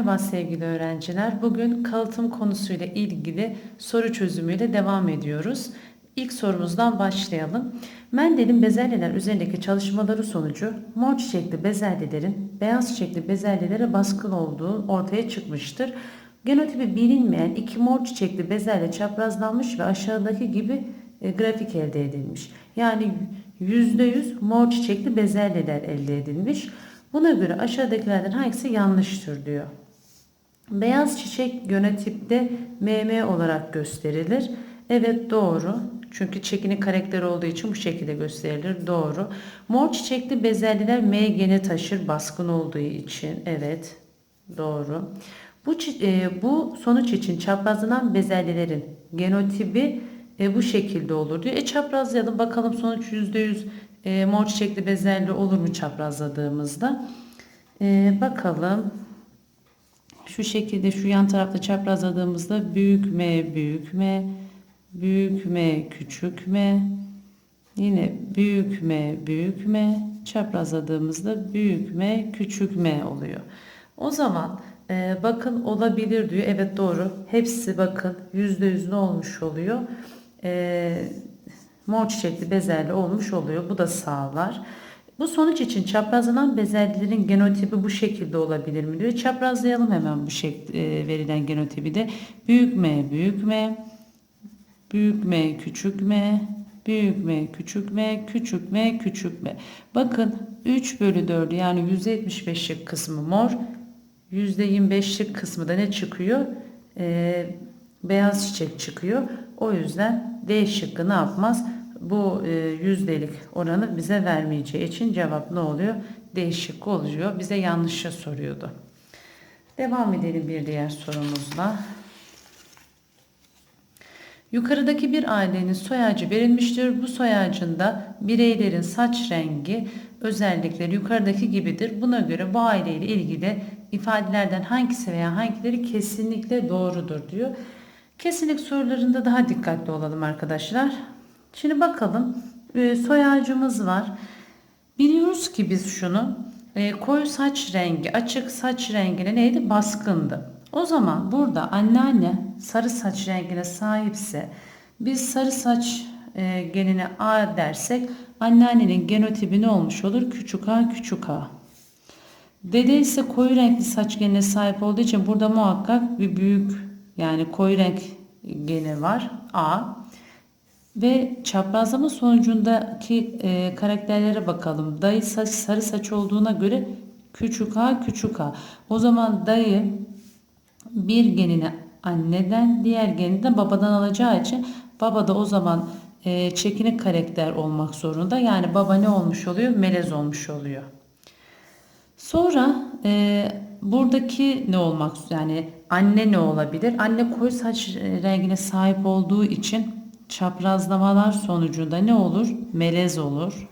Merhaba sevgili öğrenciler. Bugün kalıtım konusuyla ilgili soru çözümüyle devam ediyoruz. İlk sorumuzdan başlayalım. Mendel'in bezelyeler üzerindeki çalışmaları sonucu mor çiçekli bezelyelerin beyaz çiçekli bezelyelere baskın olduğu ortaya çıkmıştır. Genotipi bilinmeyen iki mor çiçekli bezelye çaprazlanmış ve aşağıdaki gibi e, grafik elde edilmiş. Yani %100 mor çiçekli bezelyeler elde edilmiş. Buna göre aşağıdakilerden hangisi yanlıştır diyor. Beyaz çiçek genotipte MM olarak gösterilir. Evet doğru. Çünkü çekinin karakteri olduğu için bu şekilde gösterilir. Doğru. Mor çiçekli bezelyeler M geni taşır baskın olduğu için. Evet. Doğru. Bu, e, bu sonuç için çaprazlanan bezelyelerin genotipi e, bu şekilde olur diyor. E çaprazlayalım bakalım sonuç %100 e, mor çiçekli bezelye olur mu çaprazladığımızda. E, bakalım. Şu şekilde şu yan tarafta çaprazladığımızda büyük M büyük M büyük M küçük M yine büyük M büyük M çaprazladığımızda büyük M küçük M oluyor. O zaman e, bakın olabilir diyor. Evet doğru. Hepsi bakın %100 ne olmuş oluyor? E, mor çiçekli bezelye olmuş oluyor. Bu da sağlar. Bu sonuç için çaprazlanan bezelyelerin genotipi bu şekilde olabilir mi diyor. Çaprazlayalım hemen bu şekilde verilen genotipi de. Büyük M, büyük M, büyük M, küçük M, büyük M, küçük M, küçük M, küçük M. Bakın 3 bölü 4 yani %75'lik kısmı mor, %25'lik kısmı da ne çıkıyor? Ee, beyaz çiçek çıkıyor. O yüzden D şıkkı ne yapmaz? Bu e, yüzdelik oranı bize vermeyeceği için cevap ne oluyor? D şıkkı oluyor. Bize yanlışı soruyordu. Devam edelim bir diğer sorumuzla. Yukarıdaki bir ailenin soy ağacı verilmiştir. Bu soy ağacında bireylerin saç rengi özellikleri yukarıdaki gibidir. Buna göre bu aileyle ilgili ifadelerden hangisi veya hangileri kesinlikle doğrudur diyor. Kesinlik sorularında daha dikkatli olalım arkadaşlar. Şimdi bakalım e, soy ağacımız var. Biliyoruz ki biz şunu e, koyu saç rengi açık saç rengine neydi baskındı. O zaman burada anneanne sarı saç rengine sahipse biz sarı saç e, genine A dersek anneannenin genotipi ne olmuş olur? Küçük a küçük a. Dede ise koyu renkli saç genine sahip olduğu için burada muhakkak bir büyük yani koyu renk geni var A. Ve çaprazlama sonucundaki e, karakterlere bakalım. Dayı saç, sarı saç olduğuna göre küçük a küçük a. O zaman dayı bir genini anneden diğer genini de babadan alacağı için baba da o zaman e, çekinik karakter olmak zorunda. Yani baba ne olmuş oluyor? Melez olmuş oluyor. Sonra e, buradaki ne olmak yani anne ne olabilir? Anne koyu saç rengine sahip olduğu için çaprazlamalar sonucunda ne olur? Melez olur.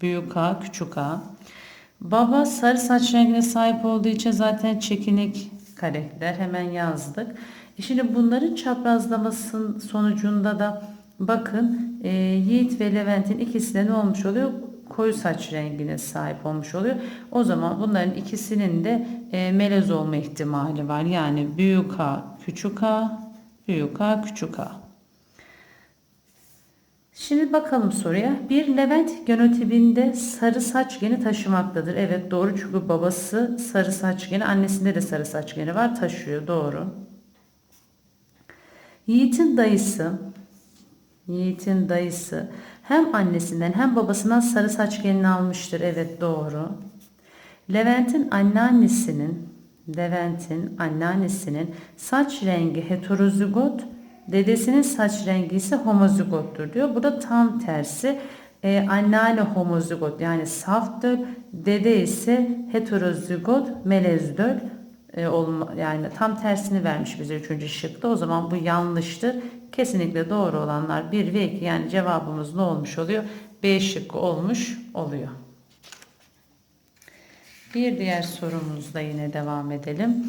Büyük A, küçük A. Baba sarı saç rengine sahip olduğu için zaten çekinik karakter hemen yazdık. E şimdi bunların çaprazlamasının sonucunda da bakın e, Yiğit ve Levent'in ikisi de ne olmuş oluyor? Koyu saç rengine sahip olmuş oluyor. O zaman bunların ikisinin de e, melez olma ihtimali var. Yani büyük A, küçük A, büyük A, küçük A. Şimdi bakalım soruya. Bir Levent genotipinde sarı saç geni taşımaktadır. Evet doğru çünkü babası sarı saç geni, annesinde de sarı saç geni var taşıyor. Doğru. Yiğit'in dayısı Yiğit'in dayısı hem annesinden hem babasından sarı saç genini almıştır. Evet doğru. Levent'in anneannesinin Levent'in anneannesinin saç rengi heterozigot Dedesinin saç rengi ise homozigottur diyor. Bu da tam tersi. Ee, anneanne homozigot yani saftır. Dede ise heterozigot melezdör. Ee, olma, yani tam tersini vermiş bize üçüncü şıkta. O zaman bu yanlıştır. Kesinlikle doğru olanlar 1 ve 2 yani cevabımız ne olmuş oluyor? B şıkkı olmuş oluyor. Bir diğer sorumuzda yine devam edelim.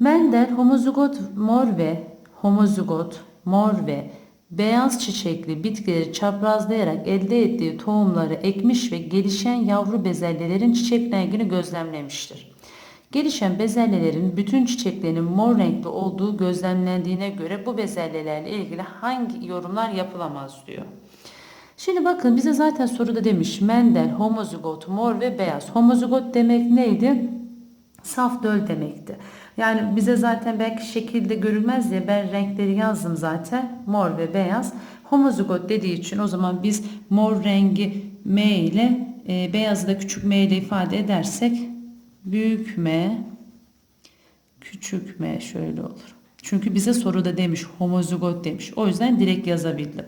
Mendel homozigot mor ve homozigot, mor ve beyaz çiçekli bitkileri çaprazlayarak elde ettiği tohumları ekmiş ve gelişen yavru bezelyelerin çiçek rengini gözlemlemiştir. Gelişen bezelyelerin bütün çiçeklerinin mor renkli olduğu gözlemlendiğine göre bu bezelyelerle ilgili hangi yorumlar yapılamaz diyor. Şimdi bakın bize zaten soruda demiş Mendel homozigot mor ve beyaz. Homozigot demek neydi? Saf döl demekti. Yani bize zaten belki şekilde görülmez diye ben renkleri yazdım zaten. Mor ve beyaz. Homozigot dediği için o zaman biz mor rengi M ile e, beyazı da küçük m ile ifade edersek büyük M küçük m şöyle olur. Çünkü bize soruda demiş homozigot demiş. O yüzden direkt yazabildim.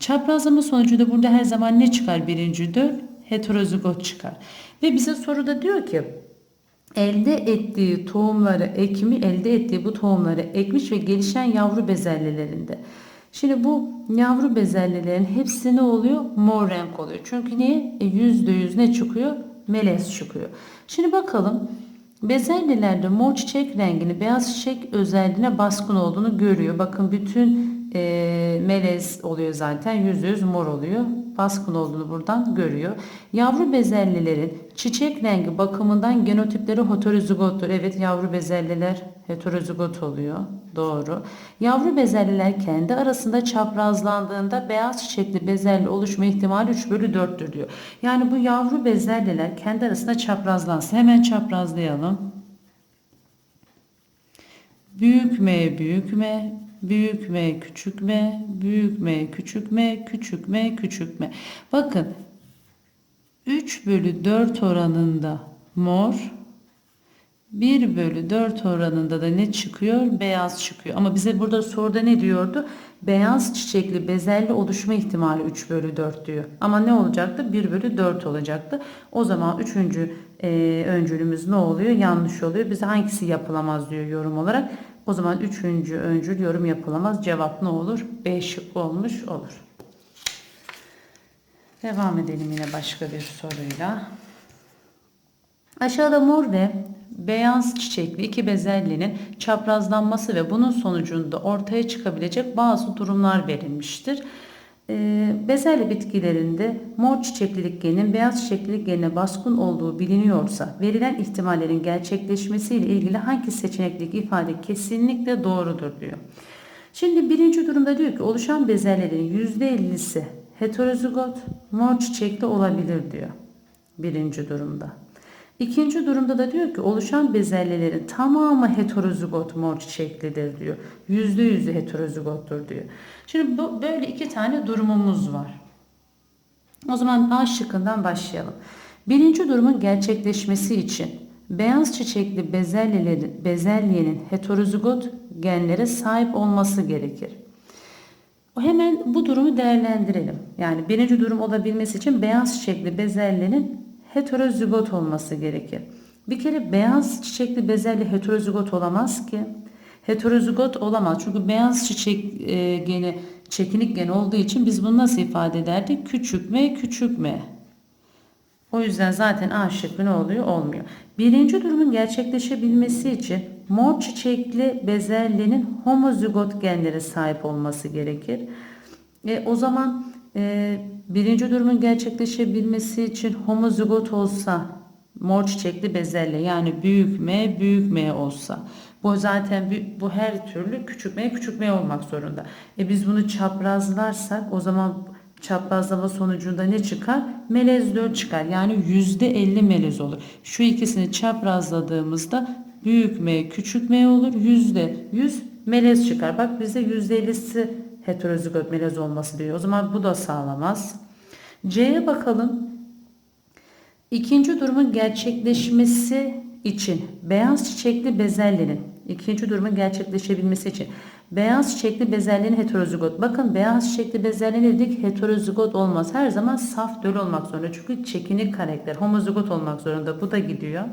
Çaprazlama sonucunda burada her zaman ne çıkar birinci döl? Heterozigot çıkar. Ve bize soruda diyor ki elde ettiği tohumları ekimi elde ettiği bu tohumları ekmiş ve gelişen yavru bezelyelerinde. Şimdi bu yavru bezelyelerin hepsi ne oluyor? Mor renk oluyor. Çünkü niye? E %100 ne çıkıyor? Melez çıkıyor. Şimdi bakalım Bezelyelerde mor çiçek rengini beyaz çiçek özelliğine baskın olduğunu görüyor. Bakın bütün e, melez oluyor zaten yüzde yüz mor oluyor. Baskın olduğunu buradan görüyor. Yavru bezelyelerin çiçek rengi bakımından genotipleri heterozigottur. Evet yavru bezelyeler heterozigot oluyor. Doğru. Yavru bezelyeler kendi arasında çaprazlandığında beyaz çiçekli bezelye oluşma ihtimali 3 bölü 4'tür diyor. Yani bu yavru bezelyeler kendi arasında çaprazlansın. Hemen çaprazlayalım. Büyük M, büyük M, büyük M, küçük M, büyük M, küçük M, küçük M, küçük M. Bakın 3 bölü 4 oranında mor, 1 bölü 4 oranında da ne çıkıyor? Beyaz çıkıyor. Ama bize burada soruda ne diyordu? Beyaz çiçekli bezelye oluşma ihtimali 3 bölü 4 diyor. Ama ne olacaktı? 1 bölü 4 olacaktı. O zaman 3. E, öncülümüz ne oluyor? Yanlış oluyor. Bize hangisi yapılamaz diyor yorum olarak. O zaman 3. öncül yorum yapılamaz. Cevap ne olur? B olmuş olur. Devam edelim yine başka bir soruyla. Aşağıda mor ve beyaz çiçekli iki bezelyenin çaprazlanması ve bunun sonucunda ortaya çıkabilecek bazı durumlar verilmiştir. Ee, bezelye bitkilerinde mor çiçeklilik geninin beyaz çiçeklilik genine baskın olduğu biliniyorsa verilen ihtimallerin gerçekleşmesiyle ilgili hangi seçeneklik ifade kesinlikle doğrudur diyor. Şimdi birinci durumda diyor ki oluşan bezelyelerin %50'si heterozigot mor çiçekli olabilir diyor. Birinci durumda. İkinci durumda da diyor ki oluşan bezelyelerin tamamı heterozigot mor çiçeklidir diyor. Yüzde yüzü heterozigottur diyor. Şimdi bu, böyle iki tane durumumuz var. O zaman A şıkkından başlayalım. Birinci durumun gerçekleşmesi için beyaz çiçekli bezelyelerin, bezelyenin heterozigot genlere sahip olması gerekir. O hemen bu durumu değerlendirelim. Yani birinci durum olabilmesi için beyaz çiçekli bezelyenin heterozigot olması gerekir. Bir kere beyaz çiçekli bezelye heterozigot olamaz ki. Heterozigot olamaz. Çünkü beyaz çiçek e, geni çekinik gen olduğu için biz bunu nasıl ifade ederdik? Küçük m küçük m. O yüzden zaten A şıkkı ne oluyor? Olmuyor. Birinci durumun gerçekleşebilmesi için mor çiçekli bezelyenin homozigot genlere sahip olması gerekir. E, o zaman e, birinci durumun gerçekleşebilmesi için homozigot olsa mor çiçekli bezelye yani büyük M büyük M olsa bu zaten bu her türlü küçük M küçük M olmak zorunda. E biz bunu çaprazlarsak o zaman çaprazlama sonucunda ne çıkar? Melez 4 çıkar. Yani %50 melez olur. Şu ikisini çaprazladığımızda büyük M küçük M olur. %100 melez çıkar. Bak bize %50'si heterozigot melez olması diyor. O zaman bu da sağlamaz. C'ye bakalım. İkinci durumun gerçekleşmesi için beyaz çiçekli bezelyenin ikinci durumun gerçekleşebilmesi için beyaz çiçekli bezelyenin heterozigot. Bakın beyaz çiçekli bezelye dedik heterozigot olmaz. Her zaman saf döl olmak zorunda. Çünkü çekinik karakter homozigot olmak zorunda. Bu da gidiyor.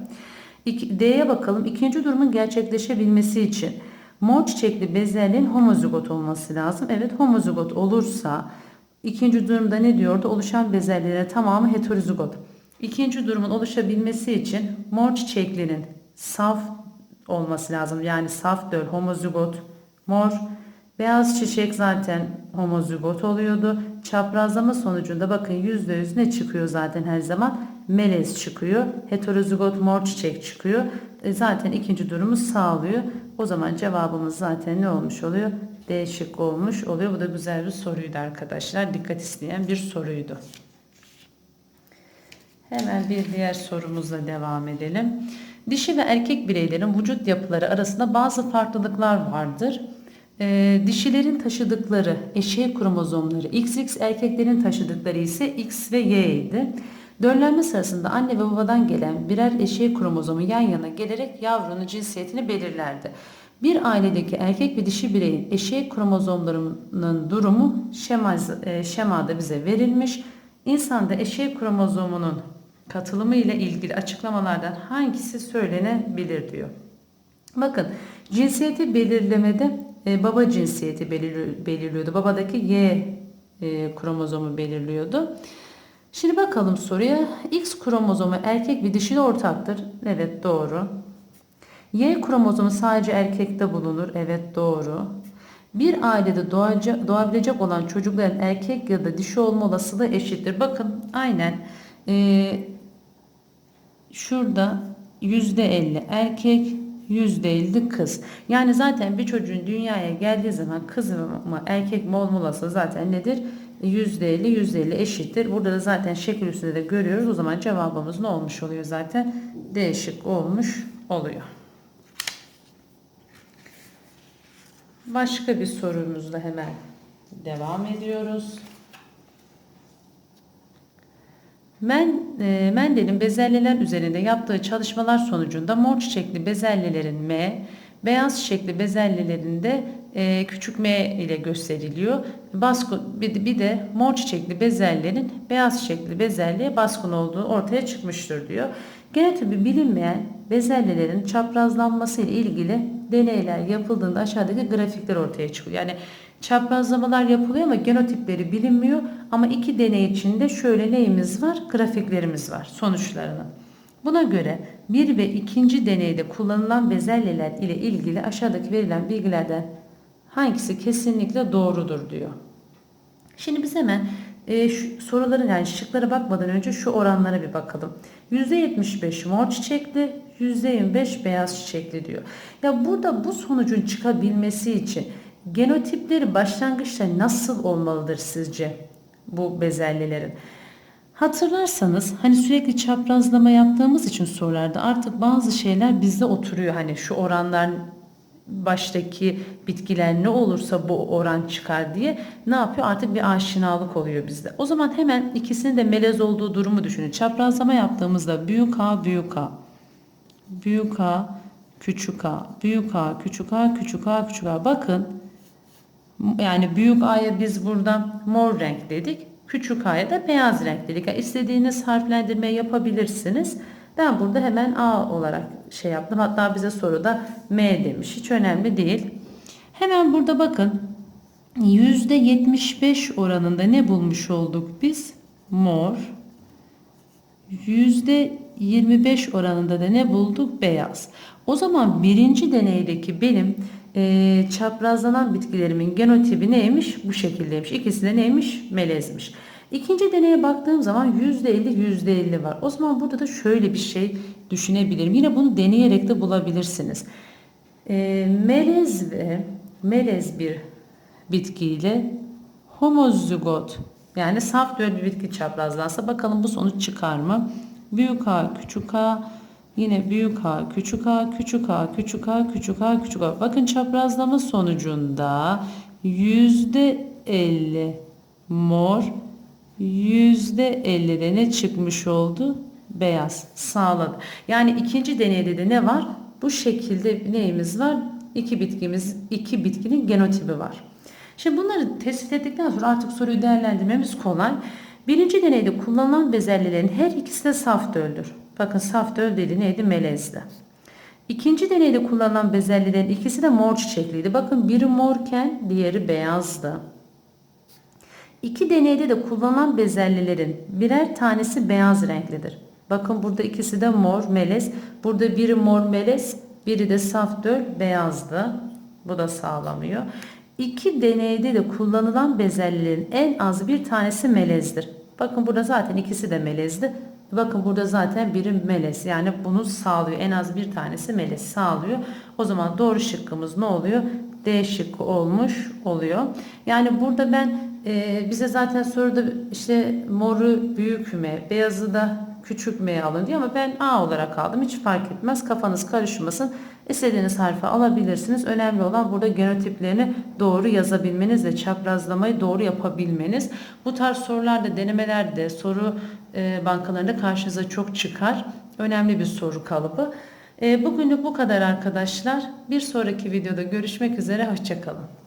D'ye bakalım. İkinci durumun gerçekleşebilmesi için Mor çiçekli bezelyenin homozigot olması lazım. Evet homozigot olursa ikinci durumda ne diyordu? Oluşan bezelyelere tamamı heterozigot. İkinci durumun oluşabilmesi için mor çiçeklinin saf olması lazım. Yani saf döl homozigot mor. Beyaz çiçek zaten homozigot oluyordu. Çaprazlama sonucunda bakın %100 ne çıkıyor zaten her zaman? melez çıkıyor. Heterozigot mor çiçek çıkıyor. E, zaten ikinci durumu sağlıyor. O zaman cevabımız zaten ne olmuş oluyor? D şıkkı olmuş oluyor. Bu da güzel bir soruydu arkadaşlar. Dikkat isteyen bir soruydu. Hemen bir diğer sorumuzla devam edelim. Dişi ve erkek bireylerin vücut yapıları arasında bazı farklılıklar vardır. Ee, dişilerin taşıdıkları eşeği kromozomları XX, erkeklerin taşıdıkları ise X ve Y idi. Döllenme sırasında anne ve babadan gelen birer eşeği kromozomu yan yana gelerek yavrunun cinsiyetini belirlerdi. Bir ailedeki erkek ve dişi bireyin eşeği kromozomlarının durumu e, şemada bize verilmiş. İnsanda eşeği kromozomunun katılımı ile ilgili açıklamalardan hangisi söylenebilir diyor. Bakın cinsiyeti belirlemede e, baba cinsiyeti belir, belirliyordu. Babadaki Y e, kromozomu belirliyordu. Şimdi bakalım soruya. X kromozomu erkek ve dişide ortaktır. Evet doğru. Y kromozomu sadece erkekte bulunur. Evet doğru. Bir ailede doğabilecek olan çocukların erkek ya da dişi olma olasılığı eşittir. Bakın aynen e, şurada %50 erkek %50 kız. Yani zaten bir çocuğun dünyaya geldiği zaman kız mı erkek mi olmalısı zaten nedir? %50 %50 eşittir. Burada da zaten şekil üstünde de görüyoruz. O zaman cevabımız ne olmuş oluyor zaten? D şık olmuş oluyor. Başka bir sorumuzla hemen devam ediyoruz. Men, e, Mendel'in bezelyeler üzerinde yaptığı çalışmalar sonucunda mor çiçekli bezelyelerin M, beyaz çiçekli bezelyelerinde e, küçük m ile gösteriliyor. Baskın, bir, bir de mor çiçekli bezelyenin beyaz çiçekli bezelyeye baskın olduğu ortaya çıkmıştır diyor. Genotipi bilinmeyen bezelyelerin çaprazlanması ile ilgili deneyler yapıldığında aşağıdaki grafikler ortaya çıkıyor. Yani çaprazlamalar yapılıyor ama genotipleri bilinmiyor. Ama iki deney içinde şöyle neyimiz var? Grafiklerimiz var sonuçlarını. Buna göre bir ve ikinci deneyde kullanılan bezelyeler ile ilgili aşağıdaki verilen bilgilerden hangisi kesinlikle doğrudur diyor. Şimdi biz hemen e, şu soruların yani şıklara bakmadan önce şu oranlara bir bakalım. %75 mor çiçekli, %25 beyaz çiçekli diyor. Ya burada bu sonucun çıkabilmesi için genotipleri başlangıçta nasıl olmalıdır sizce bu bezelyelerin? Hatırlarsanız hani sürekli çaprazlama yaptığımız için sorularda artık bazı şeyler bizde oturuyor. Hani şu oranlar baştaki bitkiler ne olursa bu oran çıkar diye ne yapıyor? Artık bir aşinalık oluyor bizde. O zaman hemen ikisinin de melez olduğu durumu düşünün. Çaprazlama yaptığımızda büyük A, büyük A, büyük A, küçük A, büyük A, küçük A, küçük A, küçük A. Bakın yani büyük A'ya biz burada mor renk dedik. Küçük A'ya da beyaz renk dedik. Yani istediğiniz harflendirme yapabilirsiniz. Ben burada hemen A olarak şey yaptım. Hatta bize soruda M demiş. Hiç önemli değil. Hemen burada bakın. %75 oranında ne bulmuş olduk biz? Mor. %25 oranında da ne bulduk? Beyaz. O zaman birinci deneydeki benim e, çaprazlanan bitkilerimin genotipi neymiş? Bu şekildeymiş. İkisi de neymiş? Melezmiş. İkinci deneye baktığım zaman %50 %50 var. O zaman burada da şöyle bir şey düşünebilirim. Yine bunu deneyerek de bulabilirsiniz. E, melez ve melez bir bitkiyle homozigot yani saf döl bir bitki çaprazlansa bakalım bu sonuç çıkar mı? Büyük A, küçük A, yine büyük A, küçük A, küçük A, küçük A, küçük A, küçük A. Bakın çaprazlama sonucunda %50 mor, %50'de ne çıkmış oldu? Beyaz sağladı. Yani ikinci deneyde de ne var? Bu şekilde neyimiz var? İki bitkimiz, iki bitkinin genotipi var. Şimdi bunları tespit ettikten sonra artık soruyu değerlendirmemiz kolay. Birinci deneyde kullanılan bezelyelerin her ikisi de saf döldür. Bakın saf döl dedi neydi? Melezdi. İkinci deneyde kullanılan bezelyelerin ikisi de mor çiçekliydi. Bakın biri morken diğeri beyazdı. İki deneyde de kullanılan bezelyelerin birer tanesi beyaz renklidir. Bakın burada ikisi de mor melez. Burada biri mor melez, biri de saf döl beyazdı. Bu da sağlamıyor. İki deneyde de kullanılan bezelyelerin en az bir tanesi melezdir. Bakın burada zaten ikisi de melezdi. Bakın burada zaten biri melez yani bunu sağlıyor. En az bir tanesi melez sağlıyor. O zaman doğru şıkkımız ne oluyor? D şıkkı olmuş oluyor. Yani burada ben e, bize zaten soruda işte moru büyük mü, beyazı da küçük mü alın diyor ama ben A olarak aldım. Hiç fark etmez. Kafanız karışmasın. İstediğiniz harfi alabilirsiniz. Önemli olan burada genotiplerini doğru yazabilmeniz ve çaprazlamayı doğru yapabilmeniz. Bu tarz sorularda, denemelerde, soru e, bankalarında karşınıza çok çıkar. Önemli bir soru kalıbı. E, bugünlük bu kadar arkadaşlar. Bir sonraki videoda görüşmek üzere. Hoşçakalın.